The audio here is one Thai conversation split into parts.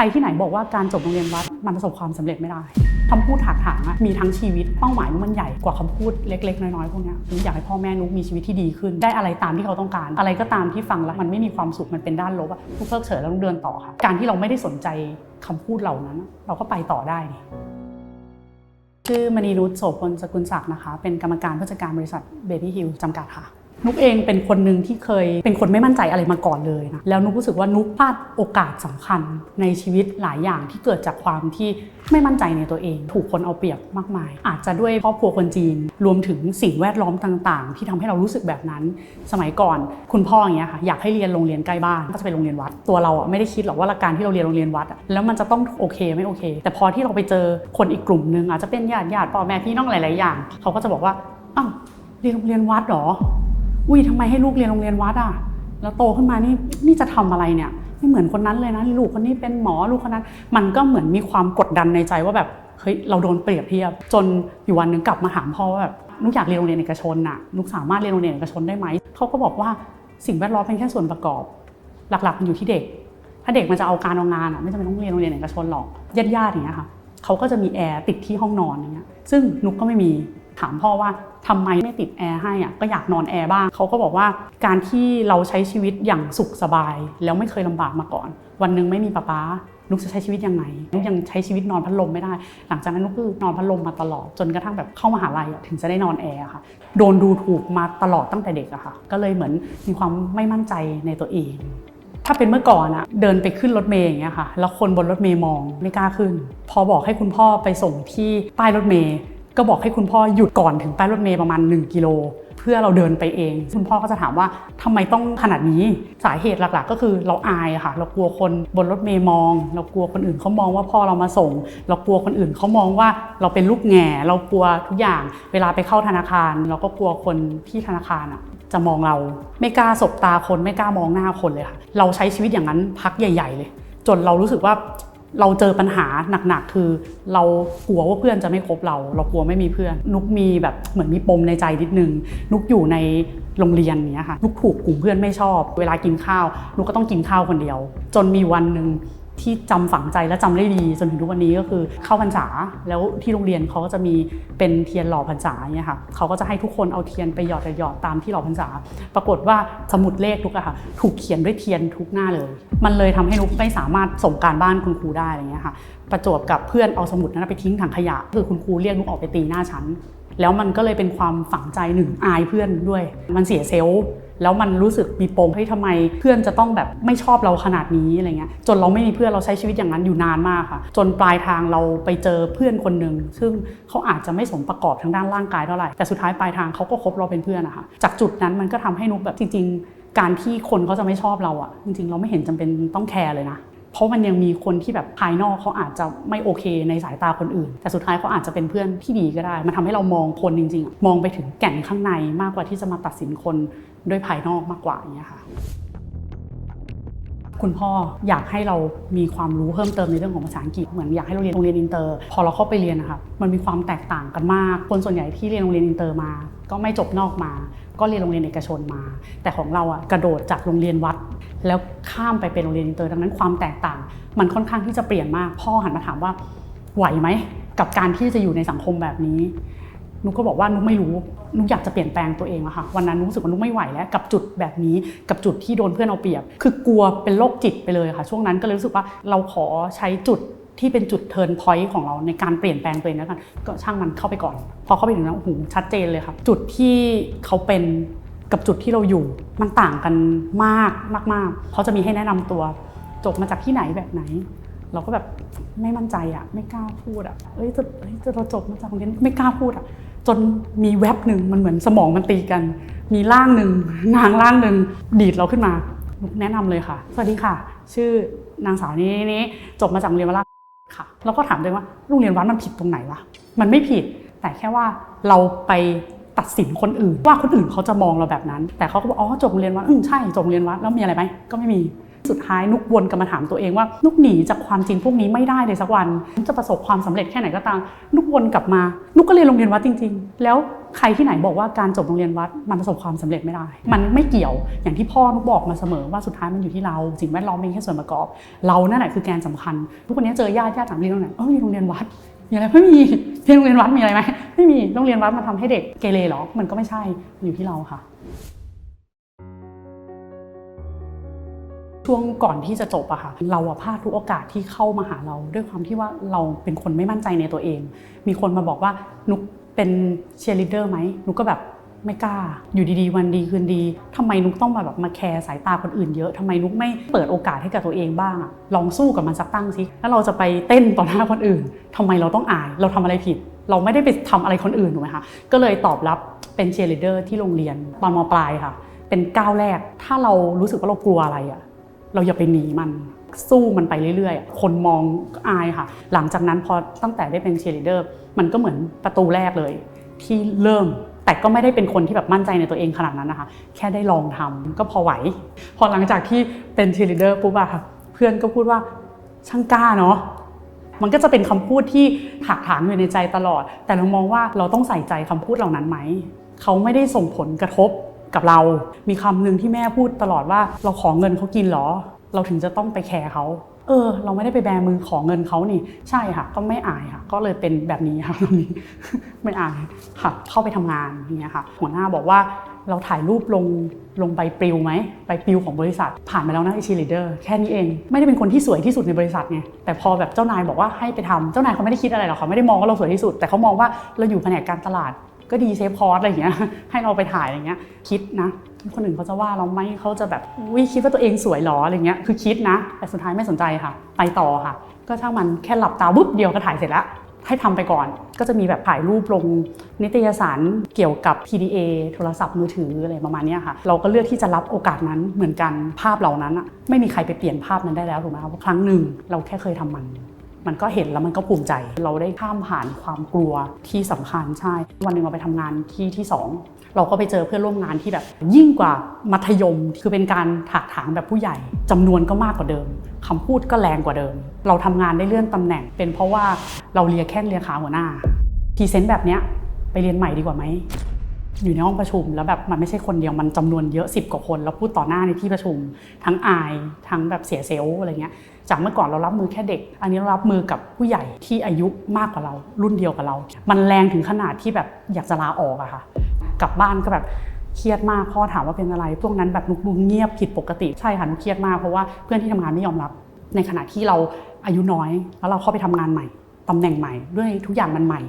รที่ไหนบอกว่าการจบโรงเรียนวัดมันประสบความสำเร็จไม่ได้คำพูดถากถางอะมีทั้งชีวิตเป้าหมายนุกมันใหญ่กว่าคำพูดเล็ก ๆ น้อยๆพวกนี้นุกอยากให้พ่อแม่นุกมีชีวิตที่ดีขึ้น ได้อะไรตามที่เขาต้องการ อะไรก็ตามที่ฟังแล้วมันไม่มีความสุขมันเป็นด้านลบอะนุกเพิกเฉยแล้วนุกเดินต่อค่ะ การที่เราไม่ได้สนใจคำพูดเหล่านั้น เราก็ไปต่อได้ชื่อมณีรุตโสพลสกุลศักดิ์นะคะ เป็นกรรมการผู้จัดการบริษัท Baby Hill จำกัดค่ะ นุกเองเป็นคนหนึ่งที่เคยเป็นคนไม่มั่นใจอะไรมาก่อนเลยนะแล้วนุกรู้สึกว่านุกพลาดโอกาสสำคัญในชีวิตหลายอย่างที่เกิดจากความที่ไม่มั่นใจในตัวเอง ถูกคนเอาเปรียบมากมาย อาจจะด้วยครอบครัวคนจีน รวมถึงสิ่งแวดล้อมต่าง ๆ ที่ทำให้เรารู้สึกแบบนั้น สมัยก่อนคุณพ่ออย่างเงี้ยค่ะอยากให้เรียนโรงเรียนใกล้บ้านก็จะไปโรงเรียนวัด ตัวเราอะไม่ได้คิดหรอกว่าการที่เราเรียนโรงเรียนวัดอะแล้วมันจะต้องโอเคไม่โอเค แต่พอที่เราไปเจอคนอีกกลุ่มหนึ่งอาจจะเป็นญาติญาติพ่อแม่พี่น้องหลาย ๆ อย่าง เขาก็จะบอกว่าอ้าวเรียนโรงเรียนวัดหรอ อุ้ยทำไมให้ลูกเรียนโรงเรียนวัดอะ แล้วโตขึ้นมานี่นี่จะทำอะไรเนี่ยไม่เหมือนคนนั้นเลยนะลูกคนนี้เป็นหมอลูกคนนั้น มันก็เหมือนมีความกดดันในใจว่าแบบเฮ้ยเราโดนเปรียบเทียบ จนอยู่วันหนึ่งกลับมาถามพ่อว่าแบบนุกอยากเรียนโรงเรียนเอกชนน่ะนุกสามารถเรียนโรงเรียนเอกชนได้ไหมเขาก็บอกว่าสิ่งแวดล้อมเป็นแค่ส่วนประกอบ หลักๆมันอยู่ที่เด็ก ถ้าเด็กมันจะเอาการเอางานอะไม่จำเป็นต้องเรียนโรงเรียนเอกชนหรอกญาติๆอย่างเงี้ยค่ะเขาก็จะมีแอร์ติดที่ห้องนอนอย่างเงี้ยซึ่งนุกก็ไม่มี ถามพ่อว่าทำไมไม่ติดแอร์ให้อะก็อยากนอนแอร์บ้างเขาก็บอกว่าการที่เราใช้ชีวิตอย่างสุขสบาย แล้วไม่เคยลำบากมาก่อน วันหนึ่งไม่มีป้าป๊านุกจะใช้ชีวิตยังไงนุกยังใช้ชีวิตนอนพัดลมไม่ได้ หลังจากนั้นนุกคือนอนพัดลมมาตลอดจนกระทั่งแบบเข้ามหาลัยถึงจะได้นอนแอร์ค่ะ โดนดูถูกมาตลอดตั้งแต่เด็กอะค่ะ ก็เลยเหมือนมีความไม่มั่นใจในตัวเอง ถ้าเป็นเมื่อก่อนอะเดินไปขึ้นรถเมย์อย่างเงี้ยค่ะ แล้วคนบนรถเมย์มองไม่กล้าขึ้น พอบอกให้คุณพ่อไปส่งที่ป้ายรถเมย์ ก็บอกให้คุณพ่อหยุดก่อนถึงป้ายรถเมย์ประมาณ 1 กิโล เพื่อเราเดินไปเอง คุณพ่อก็จะถามว่าทำไมต้องขนาดนี้สาเหตุหลักๆ ก็คือเราอายค่ะ เรากลัวคนบนรถเมย์มอง เรากลัวคนอื่นเขามองว่าพ่อเรามาส่ง เรากลัวคนอื่นเขามองว่าเราเป็นลูกแง่เรากลัวทุกอย่าง เวลาไปเข้าธนาคาร เราก็กลัวคนที่ธนาคารอะจะมองเราไม่กล้าสบตาคนไม่กล้ามองหน้าคนเลยค่ะ เราใช้ชีวิตอย่างนั้นพักใหญ่ ๆ เลย จนเรารู้สึกว่า เราเจอปัญหาหนักๆ คือ เรากลัวว่าเพื่อนจะไม่คบเรา เรากลัวไม่มีเพื่อน นุกมีแบบเหมือนมีปมในใจนิดนึง นุกอยู่ในโรงเรียนเนี้ยค่ะ นุกถูกกลุ่มเพื่อนไม่ชอบ เวลากินข้าว นุกก็ต้องกินข้าวคนเดียว จนมีวันหนึ่ง ที่จำฝังใจและจำได้ดีจนถึงทุกวันนี้ก็คือเข้าพรรษาแล้วที่โรงเรียนเขาก็จะมีเป็นเทียนหล่อพรรษาเนี่ยค่ะเขาก็จะให้ทุกคนเอาเทียนไปหยอดหยอดตามที่หล่อพรรษา ปรากฏว่าสมุดเลขทุกอะค่ะถูกเขียนด้วยเทียนทุกหน้าเลย มันเลยทำให้นุกไม่สามารถส่งการบ้านคุณครูได้อะไรเงี้ยค่ะประจวบกับเพื่อนเอาสมุดนั้นไปทิ้งถังขยะคือคุณครูเรียกนุกออกไปตีหน้าชั้นแล้วมันก็เลยเป็นความฝังใจหนึ่งอายเพื่อนด้วย มันเสียเซลล์ แล้วมันรู้สึกมีปมให้ยทำไมเพื่อนจะต้องแบบไม่ชอบเราขนาดนี้อะไรเงี้ยจนเราไม่มีเพื่อนเราใช้ชีวิตอย่างนั้นอยู่นานมากค่ะ จนปลายทางเราไปเจอเพื่อนคนหนึ่งซึ่งเขาอาจจะไม่สมประกอบทางด้านร่างกายเท่าไหร่แต่สุดท้ายปลายทางเขาก็คบเราเป็นเพื่อนนะคะจากจุดนั้นมันก็ทำให้นุกแบบจริง ๆ การที่คนเขาจะไม่ชอบเราอะจริง ๆ เราไม่เห็นจำเป็นต้องแคร์เลยนะ ราะมันยังมีคนที่แบบภายนอกเขาอาจจะไม่โอเคในสายตาคนอื่น แต่สุดท้ายเขาอาจจะเป็นเพื่อนที่ดีก็ได้ มันทำให้เรามองคนจริงๆอะมองไปถึงแก่นข้างในมากกว่าที่จะมาตัดสินคนด้วยภายนอกมากกว่าอย่างเงี้ยค่ะ คุณพ่ออยากให้เรามีความรู้เพิ่มเติมในเรื่องของภาษาอังกฤษเหมือนอยากให้เราเรียนโรงเรียนอินเตอร์ พอเราเข้าไปเรียนนะคะมันมีความแตกต่างกันมาก คนส่วนใหญ่ที่เรียนโรงเรียนอินเตอร์มา ก็ไม่จบนอกมา ก็เรียนโรงเรียนเอกชนมา แต่ของเราอะกระโดดจากโรงเรียนวัด แล้วข้ามไปเป็นโรงเรียนอินเตอร์ดังนั้นความแตกต่าง มันค่อนข้างที่จะเปลี่ยนมาก พ่อหันมาถามว่าไหวไหมกับการที่จะอยู่ในสังคมแบบนี้ นุกก็บอกว่านุกไม่รู้ นุกอยากจะเปลี่ยนแปลงตัวเองอะค่ะ วันนั้นนุกรู้สึกว่านุกไม่ไหวแล้ว กับจุดแบบนี้ กับจุดที่โดนเพื่อนเอาเปรียบ คือกลัวเป็นโรคจิตไปเลยค่ะ ช่วงนั้นก็เลยรู้สึกว่าเราขอใช้จุดที่เป็นจุดเทิร์นพอยต์ของเราในการเปลี่ยนแปลงตัวเองแล้วกันก็ช่างมันเข้าไปก่อน พอเข้าไปถึงนั้นโอ้โหชัดเจนเลยค่ะจุดที่เขาเป็นกับจุดที่เราอยู่ มันต่างกันมากมากๆเขาจะมีให้แนะนำตัวจบมาจากที่ไหนแบบไหน เราก็แบบไม่มั่นใจอะไม่กล้าพูดอะเอ้ยจะเอ้ยจะเราจบมาจากโรงเรียนไม่กล้าพูดอะ จนมีแว็บหนึ่งมันเหมือนสมองมันตีกัน มีร่างหนึ่งนางร่างหนึ่งดีดเราขึ้นมานุกแนะนำเลยค่ะ สวัสดีค่ะ ชื่อนางสาวนี้นี้จบมาจากโรงเรียนวราค่ะ แล้วก็ถามตัวเองว่าโรงเรียนวัดมันผิดตรงไหนวะมันไม่ผิด แต่แค่ว่าเราไปตัดสินคนอื่นว่าคนอื่นเขาจะมองเราแบบนั้น แต่เขาก็บอกอ๋อจบโรงเรียนวัดอืมใช่จบโรงเรียนวัดแล้วมีอะไรไหมก็ไม่มี สุดท้ายนุกวนกลับมาถามตัวเองว่านุกหนีจากความจริงพวกนี้ไม่ได้เลยสักวันจะประสบความสำเร็จแค่ไหนก็ตามนุกวนกลับมา นุกก็เรียนโรงเรียนวัดจริง ๆ แล้วใครที่ไหนบอกว่าการจบโรงเรียนวัดมันประสบความสำเร็จไม่ได้ มันไม่เกี่ยวอย่างที่พ่อนุกบอกมาเสมอว่าสุดท้ายมันอยู่ที่เราสิ่งแวดล้อมเป็นแค่ส่วนประกอบ เรานั่นแหละคือแกนสำคัญ ทุกวันนี้เจอญาติญาติถามเรียนโรงเรียนเออเรียนโรงเรียนวัดมีอะไรไม่มีเรียนโรงเรียนวัดมีอะไรไหมไม่มีโรงเรียนวัดมาทำให้เด็กเกเรเหรอมันก็ไม่ใช่อยู่ที่เราค่ะ ช่วงก่อนที่จะจบอะค่ะ เราอะพลาดทุกโอกาสที่เข้ามาหาเรา ด้วยความที่ว่าเราเป็นคนไม่มั่นใจในตัวเอง มีคนมาบอกว่านุกเป็นเชียร์ลีดเดอร์ไหมนุกก็แบบไม่กล้า อยู่ดีๆ วันดีคืนดีทำไมนุกต้องมาแบบมาแคร์สายตาคนอื่นเยอะทำไมนุกไม่เปิดโอกาสให้กับตัวเองบ้างอะลองสู้กับมันสักตั้งสิ แล้วเราจะไปเต้นต่อหน้าคนอื่นทำไมเราต้องอาย เราทำอะไรผิด เราไม่ได้ไปทำอะไรคนอื่นถูกไหมคะ ก็เลยตอบรับเป็นเชียร์ลีดเดอร์ที่โรงเรียนตอนมปลายค่ะ เป็นก้าวแรก ถ้าเรารู้สึกว่าเรากลัวอะไรอะ เราอย่าไปหนีมันสู้มันไปเรื่อยๆ คนมองก็อายค่ะ หลังจากนั้นพอตั้งแต่ได้เป็นเชียร์ลีดเดอร์มันก็เหมือนประตูแรกเลย ที่เริ่มแต่ก็ไม่ได้เป็นคนที่แบบมั่นใจในตัวเองขนาดนั้นนะคะ แค่ได้ลองทำก็พอไหว พอหลังจากที่เป็นเชียร์ลีดเดอร์ปุ๊บอะค่ะ เพื่อนก็พูดว่าช่างกล้าเนาะมันก็จะเป็นคำพูดที่ถากถางอยู่ในใจตลอด แต่เรามองว่าเราต้องใส่ใจคำพูดเหล่านั้นไหม เขาไม่ได้ส่งผลกระทบ กับเรา มีคำหนึ่งที่แม่พูดตลอดว่าเราขอเงินเขากินเหรอ เราถึงจะต้องไปแคร์เขา เออ เราไม่ได้ไปแบมือขอเงินเขานี่ ใช่ค่ะ ก็ไม่อายค่ะ ก็เลยเป็นแบบนี้ค่ะตอนนี้ไม่อายค่ะ เข้าไปทำงานอย่างเงี้ยค่ะ หัวหน้าบอกว่าเราถ่ายรูปลงลงใบปลิวไหมใบปลิวของบริษัท ผ่านมาแล้วนะไอชีลีเดอร์แค่นี้เอง ไม่ได้เป็นคนที่สวยที่สุดในบริษัทไงแต่พอแบบเจ้านายบอกว่าให้ไปทำเจ้านายเขาไม่ได้คิดอะไรหรอกเขาไม่ได้มองว่าเราสวยที่สุด แต่เขามองว่าเราอยู่แผนกการตลาด ก็ดีเซฟคอร์สอะไรอย่างเงี้ยให้เราไปถ่ายอะไรเงี้ยคิดนะ คนอื่นเขาจะว่าเราไหมเขาจะแบบวิคิดว่าตัวเองสวยหรออะไรเงี้ยคือคิดนะ แต่สุดท้ายไม่สนใจค่ะ ไปต่อค่ะ ก็ช่างมันแค่หลับตาปุ๊บเดียวก็ถ่ายเสร็จแล้วให้ทำไปก่อน ก็จะมีแบบถ่ายรูปลงนิตยสารเกี่ยวกับ PDA โทรศัพท์มือถืออะไรประมาณนี้ค่ะ เราก็เลือกที่จะรับโอกาสนั้นเหมือนกันภาพเหล่านั้นอะไม่มีใครไปเปลี่ยนภาพนั้นได้แล้วถูกไหมคะเพราะครั้งหนึ่งเราแค่เคยทำมัน มันก็เห็นแล้วมันก็ภูมิใจ เราได้ข้ามผ่านความกลัวที่สำคัญใช่ วันหนึ่งเราไปทำงานที่ที่สองเราก็ไปเจอเพื่อนร่วมงานที่แบบ ยิ่งกว่ามัธยม คือเป็นการถากถางแบบผู้ใหญ่จำนวนก็มากกว่าเดิมคำพูดก็แรงกว่าเดิม เราทำงานได้เลื่อนตำแหน่ง เป็นเพราะว่าเราเลียแค่เลียขาหัวหน้าพรีเซนต์แบบเนี้ยไปเรียนใหม่ดีกว่าไหม อยู่ในห้องประชุม แล้วแบบมันไม่ใช่คนเดียวมันจำนวนเยอะ10กว่าคนแล้วพูดต่อหน้าในที่ประชุม ทั้งอายทั้งแบบเสียเซลล์อะไรเงี้ยจากเมื่อก่อนเรารับมือแค่เด็ก อันนี้เรารับมือกับผู้ใหญ่ที่อายุมากกว่าเรา รุ่นเดียวกับเรา มันแรงถึงขนาดที่แบบอยากจะลาออกอะค่ะ กลับบ้านก็แบบเครียดมากพ่อถามว่าเป็นอะไรพวกนั้นแบบนุกดูเงียบผิดปกติใช่ค่ะนุกเครียดมากเพราะว่าเพื่อนที่ทำงานไม่ยอมรับ ในขณะที่เราอายุน้อย แล้วเราเข้าไปทำงานใหม่ตำแหน่งใหม่ด้วยทุกอย่างมันใหม่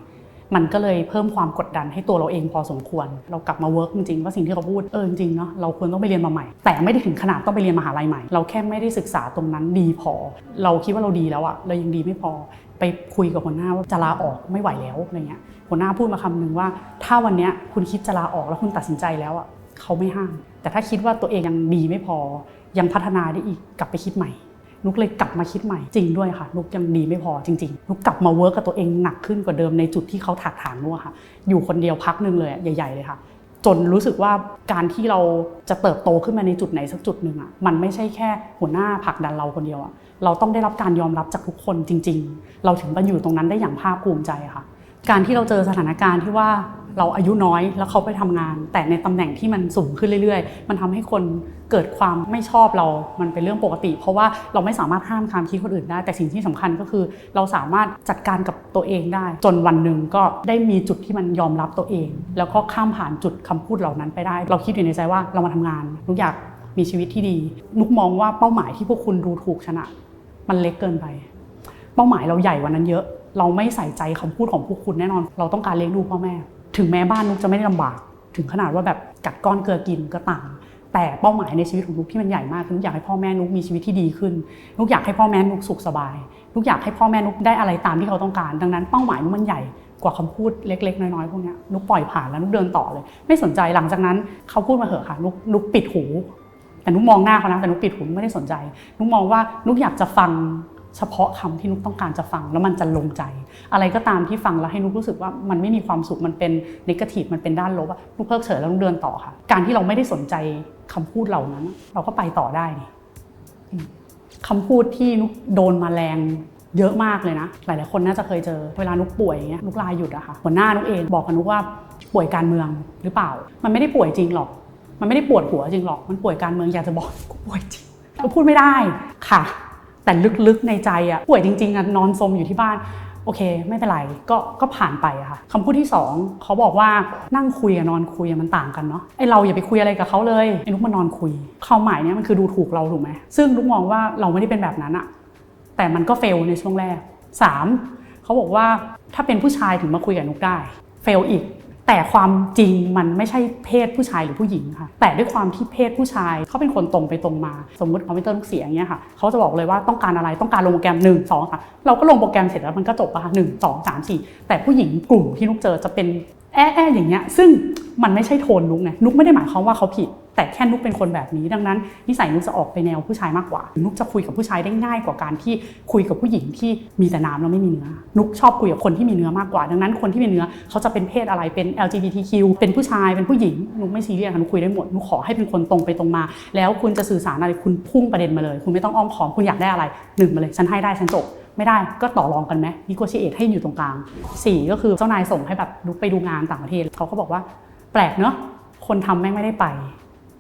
มันก็เลยเพิ่มความกดดันให้ตัวเราเองพอสมควร เรากลับมาเวิร์กจริงๆว่าสิ่งที่เขาพูดเออจริงเนาะเราควรต้องไปเรียนมาใหม่ แต่ไม่ได้ถึงขนาดต้องไปเรียนมหาลัยใหม่ เราแค่ไม่ได้ศึกษาตรงนั้นดีพอ เราคิดว่าเราดีแล้วอะเรายังดีไม่พอไปคุยกับหัวหน้าว่าจะลาออกไม่ไหวแล้วอะไรเงี้ยหัวหน้าพูดมาคำนึงว่า ถ้าวันเนี้ยคุณคิดจะลาออกแล้วคุณตัดสินใจแล้วอะเขาไม่ห้าม แต่ถ้าคิดว่าตัวเองยังดีไม่พอยังพัฒนาได้อีกกลับไปคิดใหม่ นุกเลยกลับมาคิดใหม่จริงด้วยค่ะ นุกยังดีไม่พอจริงๆ นุกกลับมาเวิร์กกับตัวเองหนักขึ้นกว่าเดิมในจุดที่เขาถากถางนุกอะค่ะ อยู่คนเดียวพักหนึ่งเลยใหญ่ๆเลยค่ะ จนรู้สึกว่าการที่เราจะเติบโตขึ้นมาในจุดไหนสักจุดหนึ่งอะมันไม่ใช่แค่หัวหน้าผลักดันเราคนเดียวอะเราต้องได้รับการยอมรับจากทุกคนจริง ๆ เราถึงมาอยู่ตรงนั้นได้อย่างภาคภูมิใจค่ะ การที่เราเจอสถานการณ์ที่ว่า เราอายุน้อยแล้วเขาไปทำงาน แต่ในตำแหน่งที่มันสูงขึ้นเรื่อยๆ มันทำให้คนเกิดความไม่ชอบเรา มันเป็นเรื่องปกติ เพราะว่าเราไม่สามารถห้ามความคิดคนอื่นได้ แต่สิ่งที่สำคัญก็คือ เราสามารถจัดการกับตัวเองได้ จนวันหนึ่งก็ได้มีจุดที่มันยอมรับตัวเอง แล้วก็ข้ามผ่านจุดคำพูดเหล่านั้นไปได้ เราคิดอยู่ในใจว่าเรามาทำงานนุกอยากมีชีวิตที่ดี นุกมองว่าเป้าหมายที่พวกคุณดูถูกชนะ มันเล็กเกินไป เป้าหมายเราใหญ่กว่านั้นเยอะ เราไม่ใส่ใจคำพูดของพวกคุณแน่นอน เราต้องการเลี้ยงดูพ่อแม่ ถึงแม้บ้านนุกจะไม่ได้ลำบาก ถึงขนาดว่าแบบกัดก้อนเกลือกินก็ตามแต่เป้าหมายในชีวิตของนุกที่มันใหญ่มากคือนุกอยากให้พ่อแม่นุกมีชีวิตที่ดีขึ้นนุกอยากให้พ่อแม่นุกสุขสบายนุกอยากให้พ่อแม่นุกได้อะไรตามที่เขาต้องการ ดังนั้นเป้าหมายนุกมันใหญ่กว่าคำพูดเล็ก ๆ น้อยๆพวกนี้นุกปล่อยผ่านแล้วนุกเดินต่อเลย ไม่สนใจหลังจากนั้นเขาพูดมาเหอะค่ะนุกนุกปิดหู แต่นุกมองหน้าเขานะแต่นุกปิดหูไม่ได้สนใจนุกมองว่านุกอยากจะฟัง เฉพาะคำที่นุกต้องการจะฟังแล้วมันจะลงใจ อะไรก็ตามที่ฟังแล้วให้นุกรู้สึกว่ามันไม่มีความสุขมันเป็นนิเกทีฟมันเป็นด้านลบอะนุกเพิกเฉยแล้วนุกเดินต่อค่ะ การที่เราไม่ได้สนใจคำพูดเหล่านั้น เราก็ไปต่อได้นี่คำพูดที่นุกโดนมาแรงเยอะมากเลยนะ หลายๆ คนน่าจะเคยเจอ เวลานุกป่วยอย่างเงี้ยนุกลาหยุดอะค่ะหัวหน้านุกเองบอกกับนุกว่าป่วยการเมืองหรือเปล่า มันไม่ได้ป่วยจริงหรอก มันไม่ได้ปวดหัวจริงหรอก มันป่วยการเมืองอยากจะบอกกูป่วยจริงก็พูดไม่ได้ค่ะ แต่ลึกๆในใจอะป่วยจริงๆอะนอนสมอยู่ที่บ้านโอเค ไม่เป็นไรก็ก็ผ่านไปอะค่ะคำพูดที่สองเขาบอกว่านั่งคุยกับนอนคุยมันต่างกันเนาะไอเราอย่าไปคุยอะไรกับเขาเลยไอ้นุกมานอนคุยความหมายเนี้ยมันคือดูถูกเราถูกไหมซึ่งนุกมองว่าเราไม่ได้เป็นแบบนั้นอะแต่มันก็เฟลในช่วงแรกสามเขาบอกว่าถ้าเป็นผู้ชายถึงมาคุยกับนุกได้ เฟลอีก แต่ความจริงมันไม่ใช่เพศผู้ชายหรือผู้หญิงค่ะ แต่ด้วยความที่เพศผู้ชายเขาเป็นคนตรงไปตรงมา สมมติคอมพิวเตอร์ลูกเสียงเงี้ยค่ะเขาจะบอกเลยว่าต้องการอะไรต้องการลงโปรแกรม 1 2ค่ะเราก็ลงโปรแกรมเสร็จแล้วมันก็จบปะหนึ่งสองสามสี่แต่ผู้หญิงกลุ่มที่นุกเจอจะเป็นแอะแอะอย่างเงี้ยซึ่งมันไม่ใช่โทนนุกไงนุกไม่ได้หมายความว่าเขาผิด แต่แค่นุกเป็นคนแบบนี้ ดังนั้น นิสัยนุกจะออกไปแนวผู้ชายมากกว่า นุกจะคุยกับผู้ชายได้ง่ายกว่าการที่คุยกับผู้หญิงที่มีแต่น้ำแล้วไม่มีเนื้อ นุกชอบคุยกับคนที่มีเนื้อมากกว่า ดังนั้นคนที่มีเนื้อเขาจะเป็นเพศอะไรเป็น LGBTQ เป็นผู้ชายเป็นผู้หญิงนุกไม่ซีเรียสนุกคุยได้หมดนุกขอให้เป็นคนตรงไปตรงมา แล้วคุณจะสื่อสารอะไรคุณพุ่งประเด็นมาเลย คุณไม่ต้องอ้อมค้อมคุณอยากได้อะไรหนึ่งมาเลยฉันให้ได้ฉันจบไม่ได้ก็ต่อรองกันไหมนิโกชิเอทให้อยู่ตรงกลางสี่ก็คือเจ้านายส่งให้แบบนุกไปดูงานต่างประเทศเขาก็บอกว่าแปลกเนอะคนทำแม่งไม่ได้ไป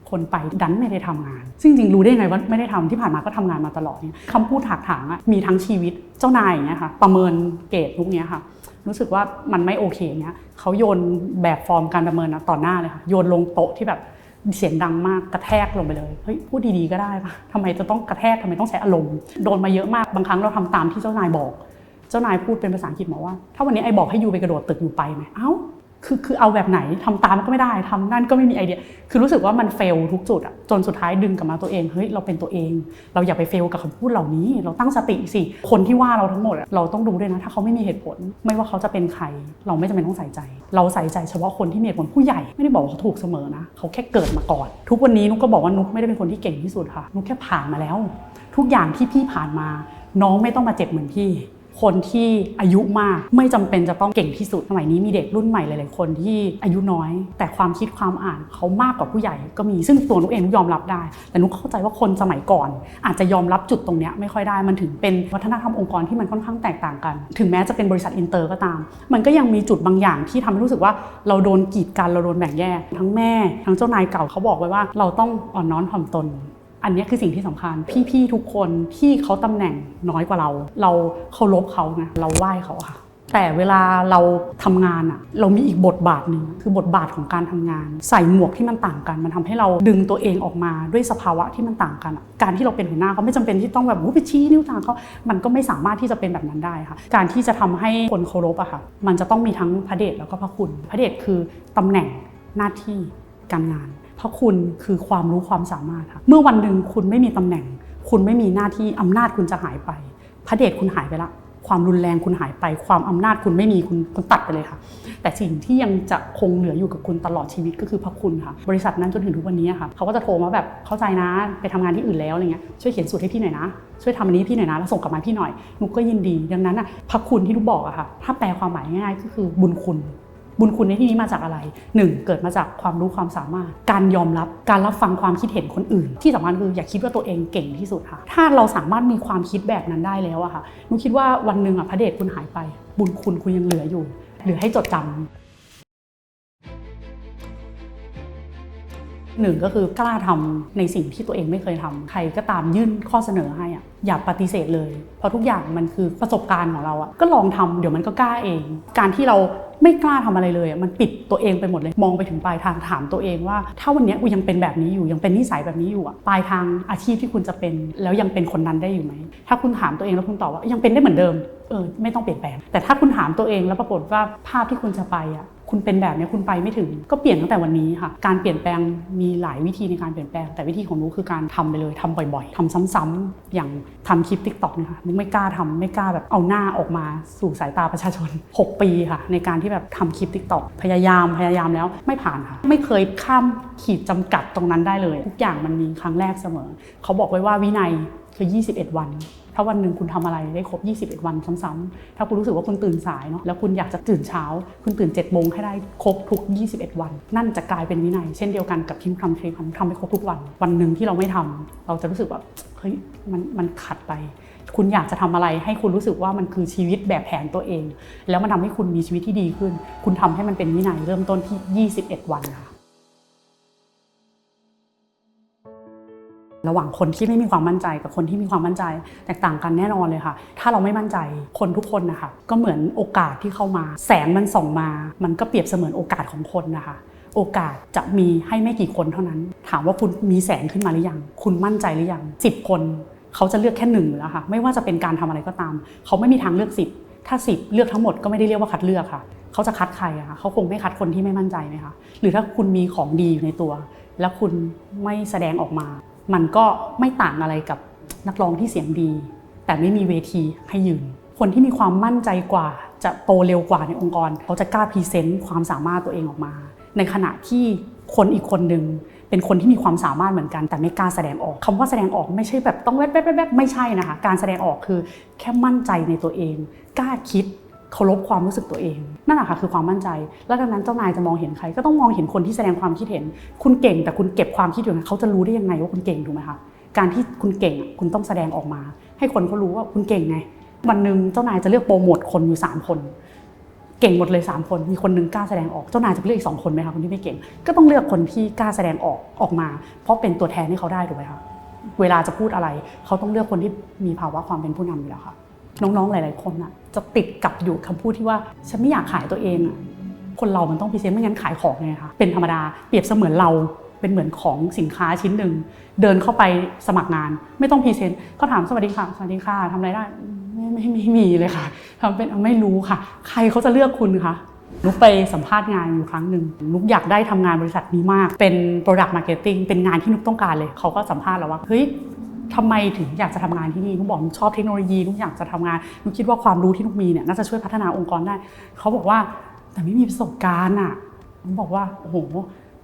คนไปดันไม่ได้ทำงาน ซึ่งจริงรู้ได้ไงว่าไม่ได้ทำที่ผ่านมาก็ทำงานมาตลอดเนี่ยคำพูดถากถางอะมีทั้งชีวิตเจ้านายอย่างเงี้ยค่ะประเมินเกรดพวกเนี้ยค่ะรู้สึกว่ามันไม่โอเคเนี้ยเขาโยนแบบฟอร์มการประเมินอะต่อหน้าเลยค่ะโยนลงโต๊ะที่แบบเสียงดังมากกระแทกลงไปเลยเฮ้ยพูดดีๆก็ได้ปะทำไมจะต้องกระแทกทำไมต้องใช้อารมณ์โดนมาเยอะมากบางครั้งเราทำตามที่เจ้านายบอก เจ้านายพูดเป็นภาษาอังกฤษบอกว่า ถ้าวันนี้ไอ้บอกให้ยูไปกระโดดตึกอยู่ไปไหมเอ้า คือคือเอาแบบไหนทำตามก็ไม่ได้ทำนั่นก็ไม่มีไอเดีย คือรู้สึกว่ามันเฟลทุกจุดอะจนสุดท้ายดึงกลับมาตัวเองเฮ้ยเราเป็นตัวเอง เราอย่าไปเฟลกับคำพูดเหล่านี้ เราตั้งสติสิคนที่ว่าเราทั้งหมดเราต้องดูด้วยนะ ถ้าเขาไม่มีเหตุผล ไม่ว่าเขาจะเป็นใคร เราไม่จำเป็นต้องใส่ใจ เราใส่ใจเฉพาะคนที่มีเหตุผลผู้ใหญ่ไม่ได้บอกว่าเขาถูกเสมอนะเขาแค่เกิดมาก่อน ทุกวันนี้นุกก็บอกว่านุกไม่ได้เป็นคนที่เก่งที่สุดค่ะ นุกแค่ผ่านมาแล้ว ทุกอย่างที่พี่ผ่านมา น้องไม่ต้องมาเจ็บเหมือนพี่ คนที่อายุมากไม่จำเป็นจะต้องเก่งที่สุดสมัยนี้มีเด็กรุ่นใหม่หลายๆคนที่อายุน้อย แต่ความคิดความอ่านเขามากกว่าผู้ใหญ่ก็มีซึ่งตัวนุกเองนุกยอมรับได้ แต่นุกเข้าใจว่าคนสมัยก่อน อาจจะยอมรับจุดตรงนี้ไม่ค่อยได้มันถึงเป็นวัฒนธรรมองค์กรที่มันค่อนข้างแตกต่างกัน ถึงแม้จะเป็นบริษัทอินเตอร์ก็ตาม มันก็ยังมีจุดบางอย่างที่ทำให้รู้สึกว่าเราโดนกีดกันเราโดนแบ่งแยกทั้งแม่ ทั้งเจ้านายเก่าเขาบอกไว้ว่า เราต้องอ่อนน้อมถ่อมตน อันนี้คือสิ่งที่สำคัญ พี่ๆทุกคนที่เขาตำแหน่งน้อยกว่าเรา เราเคารพเขานะเราไหว้เขาค่ะ แต่เวลาเราทำงานอะเรามีอีกบทบาทหนึ่งคือบทบาทของการทำงาน ใส่หมวกที่มันต่างกัน มันทำให้เราดึงตัวเองออกมาด้วยสภาวะที่มันต่างกัน การที่เราเป็นหัวหน้าเขาไม่จำเป็นที่ต้องแบบไปชี้นิ้วทางเขามันก็ไม่สามารถที่จะเป็นแบบนั้นได้ค่ะ การที่จะทำให้คนเคารพอะค่ะ มันจะต้องมีทั้งพระเดชแล้วก็พระคุณ พระเดชคือตำแหน่งหน้าที่การงาน พระคุณคือความรู้ความสามารถค่ะเมื่อวันหนึ่งคุณไม่มีตำแหน่ง คุณไม่มีหน้าที่อำนาจคุณจะหายไปพระเดชคุณหายไปละ ความรุนแรงคุณหายไป ความอำนาจคุณไม่มีคุณคุณตัดไปเลยค่ะ แต่สิ่งที่ยังจะคงเหลืออยู่กับคุณตลอดชีวิตก็คือพระคุณค่ะ บริษัทนั้นจนถึงทุกวันนี้ค่ะเขาก็จะโทรมาแบบเข้าใจนะไปทำงานที่อื่นแล้วอะไรเงี้ยช่วยเขียนสูตรให้พี่หน่อยนะ ช่วยทำอันนี้พี่หน่อยนะแล้วส่งกลับมาพี่หน่อยนุกก็ยินดี ดังนั้นอะพระคุณที่นุกบอกอะค่ะ ถ้าแปลความหมายง่ายๆก็คือบุญคุณ บุญคุณในที่นี้มาจากอะไร 1. เกิดมาจากความรู้ความสามารถ การยอมรับการรับฟังความคิดเห็นคนอื่น ที่สำคัญคืออย่าคิดว่าตัวเองเก่งที่สุดค่ะ ถ้าเราสามารถมีความคิดแบบนั้นได้แล้วอะค่ะนุคิดว่าวันหนึ่งอะพระเดชคุณหายไป บุญคุณคุณยังเหลืออยู่ เหลือให้จดจำ หนึ่งก็คือกล้าทำในสิ่งที่ตัวเองไม่เคยทำใครก็ตามยื่นข้อเสนอให้อะอย่าปฏิเสธเลย เพราะทุกอย่างมันคือประสบการณ์ของเราอะก็ลองทำเดี๋ยวมันก็กล้าเอง การที่เราไม่กล้าทำอะไรเลย มันปิดตัวเองไปหมดเลยมองไปถึงปลายทางถามตัวเองว่า ถ้าวันนี้กูยังเป็นแบบนี้อยู่ยังเป็นนิสัยแบบนี้อยู่อะปลายทางอาชีพที่คุณจะเป็น แล้วยังเป็นคนนั้นได้อยู่ไหมถ้าคุณถามตัวเองแล้วคุณตอบว่ายังเป็นได้เหมือนเดิมเออไม่ต้องเปลี่ยนแปลงแต่ถ้าคุณถามตัวเองแล้วปรากฏว่าภาพที่คุณจะไปอะ คุณเป็นแบบนี้คุณไปไม่ถึง ก็เปลี่ยนตั้งแต่วันนี้ค่ะ การเปลี่ยนแปลงมีหลายวิธีในการเปลี่ยนแปลง แต่วิธีของนุกคือการทำไปเลยทำบ่อยๆทำซ้ำๆอย่างทำคลิปทิกต็อกเนี่ยค่ะนุกไม่กล้าทำไม่กล้าแบบเอาหน้าออกมาสู่สายตาประชาชน 6 ปีค่ะ ในการที่แบบทำคลิปทิกต็อกพยายามพยายามแล้วไม่ผ่านค่ะ ไม่เคยข้ามขีดจำกัดตรงนั้นได้เลย ทุกอย่างมันมีครั้งแรกเสมอ เขาบอกไว้ว่าวินัยคือ 21 วัน ถ้าวันหนึ่งคุณทำอะไรได้ครบ 21 วันซ้ำๆถ้าคุณรู้สึกว่าคุณตื่นสายเนาะแล้วคุณอยากจะตื่นเช้า คุณตื่น7จ็ดโมงให้ได้ครบทุก 21 วัน นั่นจะกลายเป็นวินัย เช่นเดียวกันกับที่ทำทริปทำให้ครบทุกวัน วันหนึ่งที่เราไม่ทำเราจะรู้สึกแบบเฮ้ยมันมันขัดไป คุณอยากจะทำอะไรให้คุณรู้สึกว่ามันคือชีวิตแบบแผนตัวเอง แล้วมันทำให้คุณมีชีวิตที่ดีขึ้น คุณทำให้มันเป็นวินัยเริ่มต้นที่ 21 วันค่ะ ระหว่างคนที่ไม่มีความมั่นใจกับคนที่มีความมั่นใจ แตกต่างกันแน่นอนเลยค่ะ ถ้าเราไม่มั่นใจคนทุกคนนะคะก็เหมือนโอกาสที่เข้ามา แสงมันส่องมา มันก็เปรียบเสมือนโอกาสของคนนะคะ โอกาสจะมีให้ไม่กี่คนเท่านั้น ถามว่าคุณมีแสงขึ้นมาหรือยัง คุณมั่นใจหรือยังสิบคนเขาจะเลือกแค่หนึ่งแล้วค่ะไม่ว่าจะเป็นการทำอะไรก็ตาม เขาไม่มีทางเลือกสิบถ้าสิบเลือกทั้งหมดก็ไม่ได้เรียกว่าคัดเลือกค่ะ เขาจะคัดใครอะคะเขาคงไม่คัดคนที่ไม่มั่นใจไหมคะหรือถ้าคุณมีของดีอยู่ในตัว แล้วคุณไม่แสดงออกมา มันก็ไม่ต่างอะไรกับนักร้องที่เสียงดี แต่ไม่มีเวทีให้ยืน คนที่มีความมั่นใจกว่าจะโตเร็วกว่าในองค์กร เขาจะกล้าพรีเซนต์ความสามารถตัวเองออกมา ในขณะที่คนอีกคนหนึ่งเป็นคนที่มีความสามารถเหมือนกัน แต่ไม่กล้าแสดงออกคำว่าแสดงออกไม่ใช่แบบต้องแวบแวบแวบแวบไม่ใช่นะคะ การแสดงออกคือแค่มั่นใจในตัวเอง กล้าคิดเคารพความรู้สึกตัวเอง นั่นแหละค่ะคือความมั่นใจ แล้วดังนั้นเจ้านายจะมองเห็นใคร ก็ต้องมองเห็นคนที่แสดงความคิดเห็น คุณเก่ง แต่คุณเก็บความคิดอยู่นะเขาจะรู้ได้ยังไงว่าคุณเก่งถูกไหมคะการที่คุณเก่งคุณต้องแสดงออกมา ให้คนเขารู้ว่าคุณเก่งไงวันหนึ่งเจ้านายจะเลือกโปรโมทคนอยู่สามคนเก่งหมดเลย 3 คน มีคนหนึงกล้าแสดงออก เจ้านายจะเลือกอีก2คนไหมคะคนที่ไม่เก่ง ก็ต้องเลือกคนที่กล้าแสดงออกออกมา เพราะเป็นตัวแทนให้เขาได้ถูกไหมคะ เวลาจะพูดอะไร เขาต้องเลือกคนที่มีภาวะความเป็นผู้นำอยู่แล้วค่ะ น้องๆหลาย ๆ คนน่ะจะติดกับอยู่คำพูดที่ว่าฉันไม่อยากขายตัวเองอะคนเรามันต้องพรีเซนต์ไม่งั้นขายของไงคะเป็นธรรมดาเปรียบเสมือนเราเป็นเหมือนของสินค้าชิ้นหนึ่งเดินเข้าไปสมัครงาน ไม่ต้องพรีเซนต์เขาถามสวัสดีค่ะสวัสดีค่ะทำอะไรได้ไม่ไม่ไม่มีเลยค่ะทำเป็นไม่รู้ค่ะ ใครเขาจะเลือกคุณคะนุกไปสัมภาษณ์งานอยู่ครั้งหนึ่งนุกอยากได้ทำงานบริษัทนี้มาก เป็น product marketing เป็นงานที่นุกต้องการเลย เขาก็สัมภาษณ์เราว่า เฮ้ย ทำไมถึงอยากจะทำงานที่นี่นุกบอกนุกชอบเทคโนโลยีนุกอยากจะทำงานนุกคิดว่าความรู้ที่นุกมีเนี่ยน่าจะช่วยพัฒนาองค์กรได้ เขาบอกว่าแต่ไม่มีประสบการณ์อะนุกบอกว่าโอ้โห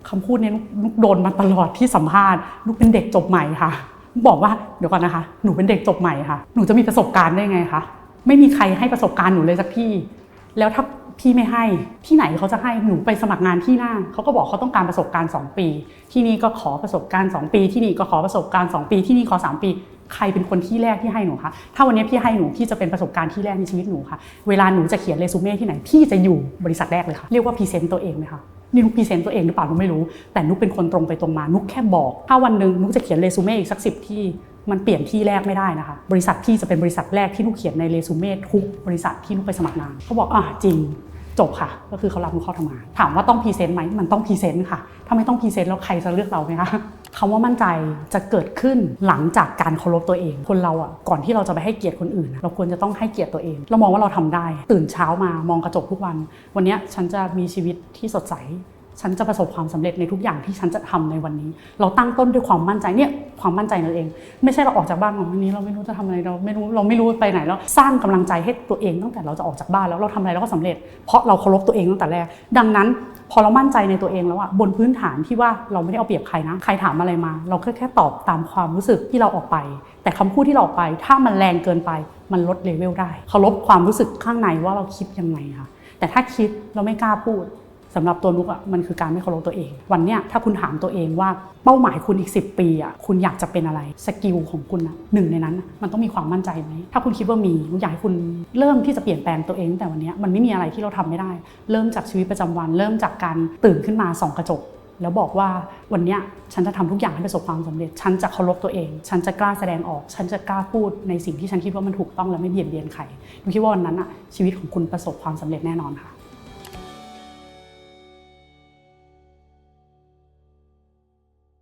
คำพูดเนี้นุกนุกโดนมาตลอดที่สัมภาษณ์นุกเป็นเด็กจบใหม่ค่ะบอกว่าเดี๋ยวก่อนนะคะ หนูเป็นเด็กจบใหม่ค่ะ หนูจะมีประสบการณ์ได้ไงคะไม่มีใครให้ประสบการณ์หนูเลยสักที่ แล้วถ้า พี่ไม่ให้ที่ไหนเขาจะให้หนูไปสมัครงานที่หน้าเขาก็บอกเขาต้องการประสบการณ์ 2 ปี ที่นี่ก็ขอประสบการณ์ 2 ปี ที่นี่ก็ขอประสบการณ์ 2 ปี ที่นี่ขอ 3 ปี ใครเป็นคนที่แรกที่ให้หนูคะถ้าวันนี้พี่ให้หนูพี่จะเป็นประสบการณ์ที่แรกในชีวิตหนูค่ะเวลาหนูจะเขียนเรซูเม่ที่ไหนพี่จะอยู่บริษัทแรกเลยค่ะเรียกว่าพรีเซนต์ตัวเองไหมคะนี่นุกพรีเซนต์ตัวเองหรือเปล่านุกไม่รู้แต่นุกเป็นคนตรงไปตรงมานุกแค่บอก ถ้าวันหนึ่งนุกจะเขียนเรซูเม่อีกสักสิบที่ มันเปลี่ยนที่แรกไม่ได้นะคะ บริษัทพี่จะเป็นบริษัทแรกที่นุกเขียนในเรซูเม่ทุกบริษัทที่นุกไปสมัครงานเขาบอกอะจริงจบค่ะ ก็คือเขารับนุกเข้าทำงาน ถามว่าต้องพรีเซนต์ไหมมันต้องพรีเซนต์ค่ะ ถ้าไม่ต้องพรีเซนต์แล้วใครจะเลือกเราไหมคะคำว่ามั่นใจจะเกิดขึ้นหลังจากการเคารพตัวเอง คนเราอะก่อนที่เราจะไปให้เกียรติคนอื่นอะเราควรจะต้องให้เกียรติตัวเอง เรามองว่าเราทำได้ ตื่นเช้ามามองกระจกทุกวัน วันนี้ฉันจะมีชีวิตที่สดใส ฉันจะประสบความสำเร็จในทุกอย่างที่ฉันจะทำในวันนี้ เราตั้งต้นด้วยความมั่นใจเนี่ยความมั่นใจนั่นเอง ไม่ใช่เราออกจากบ้านวันนี้ เราไม่รู้จะทำอะไรเราไม่รู้เราไม่รู้ไปไหนแล้วสร้างกำลังใจให้ตัวเองตั้งแต่เราจะออกจากบ้านแล้วเราทำอะไรเราก็สำเร็จ เพราะเราเคารพตัวเองตั้งแต่แรกดังนั้น พอเรามั่นใจในตัวเองแล้วอะบนพื้นฐานที่ว่าเราไม่ได้เอาเปรียบใครนะใครถามอะไรมา เราแค่แค่ตอบตามความรู้สึกที่เราออกไป แต่คำพูดที่เราออกไป ถ้ามันแรงเกินไป มันลดเลเวลได้เคารพความรู้สึกข้างในว่าเราคิดยังไงค่ะแต่ถ้าคิดเราไม่กล้าพูด สำหรับตัวนุกอะมันคือการไม่เคารพตัวเอง วันเนี้ยถ้าคุณถามตัวเองว่าเป้าหมายคุณอีก 10 ปีอะคุณอยากจะเป็นอะไรสกิลของคุณนะหนึ่งในนั้นมันต้องมีความมั่นใจไหมถ้าคุณคิดว่ามีนุกอยากให้คุณเริ่มที่จะเปลี่ยนแปลงตัวเองตั้งแต่วันเนี้ยมันไม่มีอะไรที่เราทำไม่ได้ เริ่มจากชีวิตประจำวัน เริ่มจากการตื่นขึ้นมาส่องกระจกแล้วบอกว่าวันนี้ฉันจะทำทุกอย่างให้ประสบความสำเร็จ ฉันจะเคารพตัวเอง ฉันจะกล้าแสดงออก ฉันจะกล้าพูดในสิ่งที่ฉันคิดว่ามันถูกต้องและไม่เบียดเบียนใครนุกคิดว่าวันนั้นอะชีวิตของคุณประสบความสำเร็จแน่นอนค่ะ